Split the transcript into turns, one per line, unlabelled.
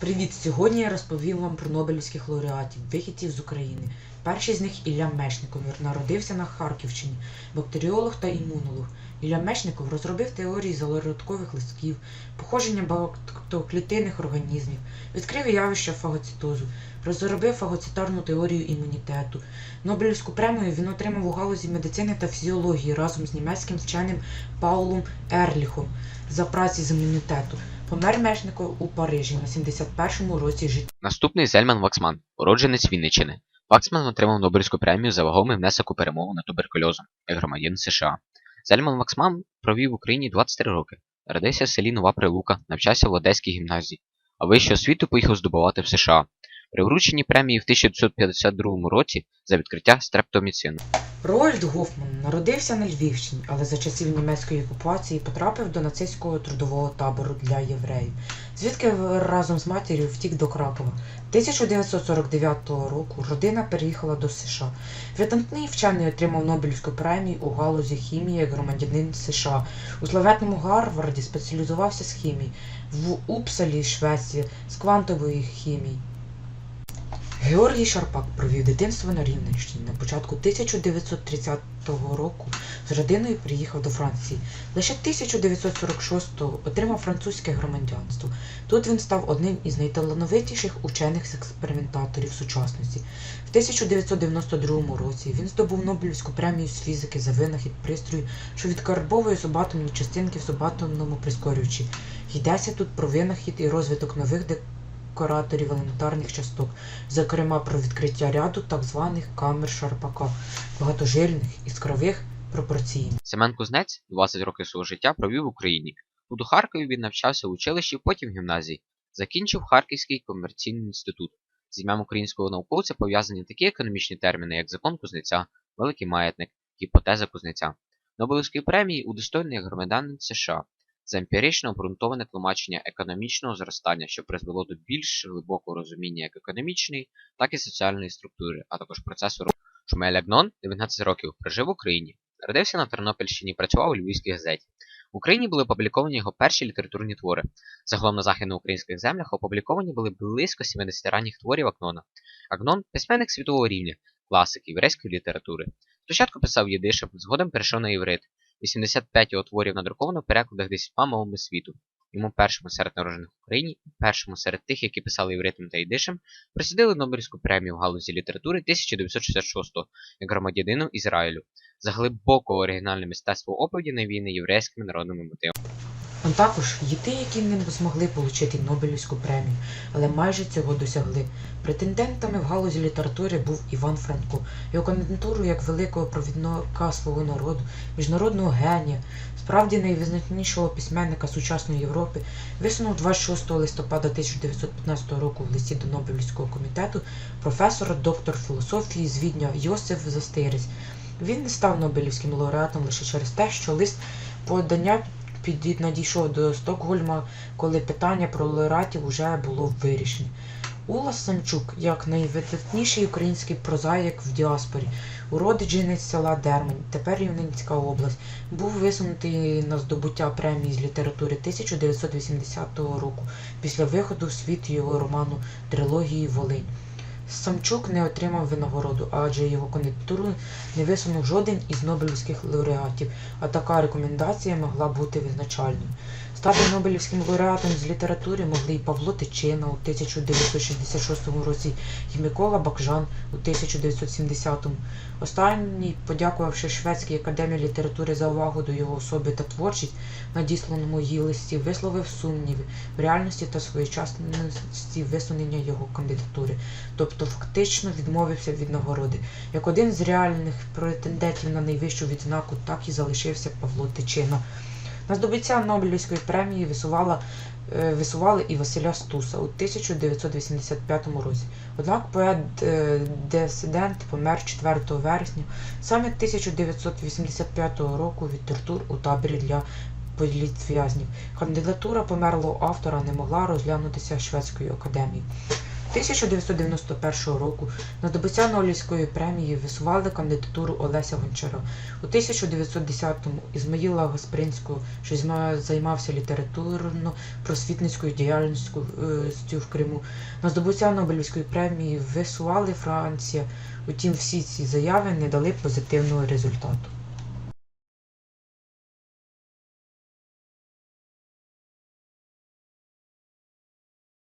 Привіт! Сьогодні я розповім вам про Нобелівських лауреатів, вихідців з України. Перший з них Ілля Мечников народився на Харківщині, бактеріолог та імунолог. Ілля Мечников розробив теорії залородкових листків, походження багатоклітинних організмів, відкрив явище фагоцитозу, розробив фагоцитарну теорію імунітету. Нобелівську премію він отримав у галузі медицини та фізіології разом з німецьким вченим Паулом Ерліхом за праці з імунітету. Помер Мечников у Парижі на 71-му році життя.
Наступний Зельман Ваксман, уродженець Вінниччини. Ваксман отримав Нобелівську премію за вагомий внесок у перемогу над туберкульозом як громадянин США. Зельман Ваксман провів в Україні 23 роки. Родився в селі Нова Прилука, навчався в Одеській гімназії, а вищу освіту поїхав здобувати в США. При врученні премії в 1952 році за відкриття стрептоміцину.
Роальд Гофман народився на Львівщині, але за часів німецької окупації потрапив до нацистського трудового табору для євреїв, звідки разом з матір'ю втік до Кракова. 1949 року родина переїхала до США. Видатний вчений отримав Нобелівську премію у галузі хімії як громадянин США. У славетному Гарварді спеціалізувався з хімії, в Упсалі, Швеція, з квантової хімії. Георгій Шарпак провів дитинство на Рівненщині. На початку 1930 року з родиною приїхав до Франції. Лише 1946-го отримав французьке громадянство. Тут він став одним із найталановитіших учених експериментаторів сучасності. В 1992 році він здобув Нобелівську премію з фізики за винахід пристрою, що відкарбовує субатомні частинки в субатомному прискорювачі. Йдеться тут про винахід і розвиток нових декораторів елементарних часток, зокрема про відкриття ряду так званих камер Шарпака, багатожильних, іскрових, пропорційних.
Семен Кузнець 20 років свого життя провів в Україні. Тут у Харкові він навчався в училищі, потім в гімназії. Закінчив Харківський комерційний інститут. З ім'ям українського науковця пов'язані такі економічні терміни, як закон Кузнеця, великий маятник, гіпотеза Кузнеця. Нобелівської премії удостоєний громадянин США за емпірично обґрунтоване тлумачення економічного зростання, що призвело до більш глибокого розуміння як економічної, так і соціальної структури, а також процесу розвитку. Шумель Агнон 19 років прожив в Україні. Народився на Тернопільщині, працював у Львівській газеті. В Україні були опубліковані його перші літературні твори. Загалом на західноукраїнських землях опубліковані були близько 70 ранніх творів Агнона. Агнон письменник світового рівня, класик єврейської літератури. Спочатку писав єдишем, згодом перейшов на єврит. 85 його творів надруковано в перекладах 10 мовами світу. Йому першому серед народжених в Україні, першому серед тих, які писали євритом та ідишем, присудили Нобелівську премію в галузі літератури 1966 як громадянину Ізраїлю за глибоко оригінальне мистецтво оповіді на війни єврейськими народними мотивами.
Також ті, які не змогли отримати Нобелівську премію, але майже цього досягли. Претендентами в галузі літератури був Іван Франко. Його кандидатуру як великого провідника свого народу, міжнародного генія, справді найвизначнішого письменника сучасної Європи, висунув 26 листопада 1915 року в листі до Нобелівського комітету професор доктор філософії з Відня Йосиф Застирець. Він не став Нобелівським лауреатом лише через те, що лист подання під надійшов до Стокгольма, коли питання про лауреатів уже було вирішене. Ула Самчук, як найвидатніший український прозаїк в діаспорі, уродичинець села Дермань, тепер Рівненська область, був висунутий на здобуття премії з літератури 1980 року після виходу в світ його роману Трилогії Волинь. Самчук не отримав винагороду, адже його кандидатуру не висунув жоден із Нобелівських лауреатів, а така рекомендація могла бути визначальною. Стати Нобелівським лауреатом з літератури могли і Павло Тичина у 1966 році, і Микола Бакжан у 1970. Останній, подякувавши Шведській академії літератури за увагу до його особи та творчість, надісланому її листі, висловив сумніви в реальності та своєчасності висунення його кандидатури, тобто фактично відмовився від нагороди. Як один з реальних претендентів на найвищу відзнаку, так і залишився Павло Тичина. На здобуття Нобелівської премії висувала, е, висували і Василя Стуса у 1985 році. Однак поет-дисидент помер 4 вересня саме 1985 року від тортур у таборі для політв'язнів. Кандидатура померлого автора не могла розглянутися Шведською академією. 1991 року на здобуття Нобелівської премії висували кандидатуру Олеся Гончара. У 1910-му Ізмаїла Гаспринського, що займався літературно-просвітницькою діяльністю е, в Криму. На здобуття Нобелівської премії висували Франція. Утім, всі ці заяви не дали позитивного результату.